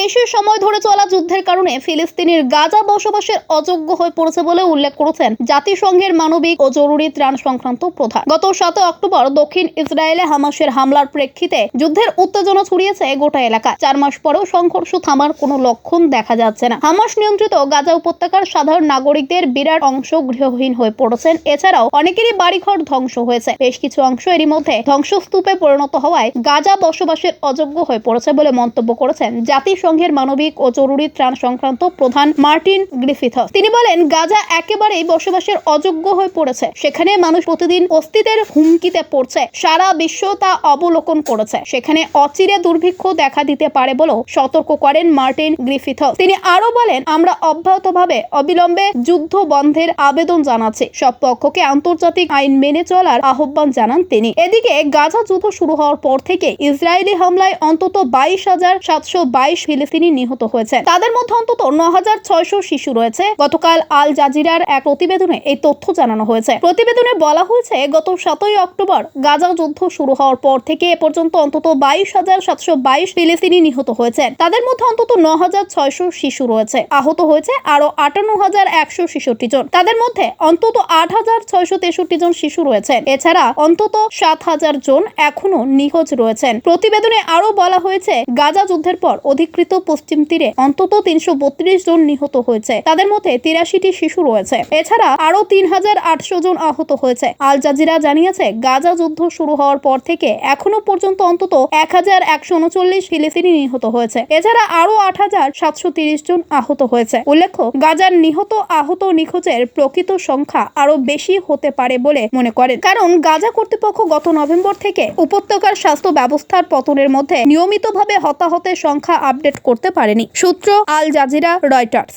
বেশি সময় ধরে চলা যুদ্ধের কারণে ফিলিস্তিনের গাজা বসবাসের অযোগ্য হয়ে পড়েছে বলে উল্লেখ করেছেন জাতিসংঘের মানবিক ও জরুরি ত্রাণ সংক্রান্ত প্রধান। গত সাত অক্টোবর দক্ষিণ ইসরায়েলে হামাসের হামলার প্রেক্ষিতে যুদ্ধের উত্তেজনা ছড়িয়েছে গোটা এলাকায়। চার মাস পরেও সংঘর্ষ থামার কোনো লক্ষণ দেখা যাচ্ছে না। হামাস নিয়ন্ত্রিত গাজা উপত্যকার সাধারণ নাগরিকদের বিরাট অংশ গৃহহীন হয়ে পড়েছেন। এছাড়াও অনেকেরই বাড়িঘর ধ্বংস হয়েছে। বেশ কিছু অংশ এরই মধ্যে ধ্বংসস্তূপে পরিণত হওয়ায় গাজা বসবাসের অযোগ্য হয়ে পড়েছে বলে মন্তব্য করেছেন জাতিসংঘের মানবিক ও জরুরি ত্রাণ সংক্রান্ত প্রধান মার্টিন গ্রিফিথস তিনি বলেন, গাজা একেবারেই বসবাসের অযোগ্য হয়ে পড়েছে। সেখানে মানুষ প্রতিদিন অস্তিত্বের হুমকিতে পড়ছে। সারা বিশ্ব তা অবলোকন করেছে। সেখানে অচিরে দুর্ভিক্ষ দেখা দিতে পারে বলেও সতর্ক করেন মার্টিন গ্রিফিথস তিনি আরও বলেন, আমরা অব্যাহতভাবে অবিলম্বে যুদ্ধ বন্ধের আবেদন জানাচ্ছি। সব পক্ষকে আন্তর্জাতিক আইন মেনে চলার আহ্বান জানান তিনি। এদিকে গাজা যুদ্ধ শুরু হওয়ার পর থেকে ইসরায়েলি হামলায় অন্তত বাইশ হাজার সাতশো বাইশ ফিলিস্তিনি নিহত হয়েছে তাদের মধ্যে অন্তত ন শিশু রয়েছে। গতকাল আল জাজিরার এক প্রতিবেদনে এই তথ্য জানানো হয়েছে। প্রতিবেদনে বলা হয়েছে, গত সাতই অক্টোবর গাজা যুদ্ধ শুরু হওয়ার পর থেকে এ পর্যন্ত অন্তত বাইশ হাজার সাতশো বাইশ ফিলিস্তিনি নিহত হয়েছেন। তাদের মধ্যে অন্তত ন শিশু রয়েছে। আহত হয়েছে আরও আটান্ন হাজার একশো ছেষট্টি জন। তাদের মধ্যে অন্তত আট হাজার ছয়শো তেষট্টি জন শিশু রয়েছেন। এছাড়া অন্তত সাত হাজার জন এখনও নিখোঁজ রয়েছেন। প্রতিবেদনে আরও বলা হয়েছে, গাজা যুদ্ধের পর অধিকৃত পশ্চিম তীরে অন্তত তিনশো বত্রিশ জন নিহত হয়েছে। তাদের মধ্যে তিরাশিটি শিশু রয়েছে। এছাড়া আরও তিন হাজার আটশো জন আহত হয়েছে। আল জাজিরা জানিয়েছে, গাজা যুদ্ধ শুরু হওয়ার পর থেকে এখনও পর্যন্ত অন্তত এক হাজার একশো উনচল্লিশ ফিলিস্তিনি নিহত হয়েছে। এছাড়া আরও আট হাজার সাতশো তিরিশ জন আহত হয়েছে। উল্লেখ্য, গাজার নিহত আহত নিখোঁজের প্রকৃত সংখ্যা আরও বেশি হতে পারে বলে মনে করেন। কারণ গাজা কর্তৃপক্ষ গত নভেম্বর থেকে উপত্যকার স্বাস্থ্য ব্যবস্থার পতনের মধ্যে নিয়মিতভাবে হতাহতের সংখ্যা আপডেট করতে পারেনি। সূত্র আল জাজিরা রয়টার্স।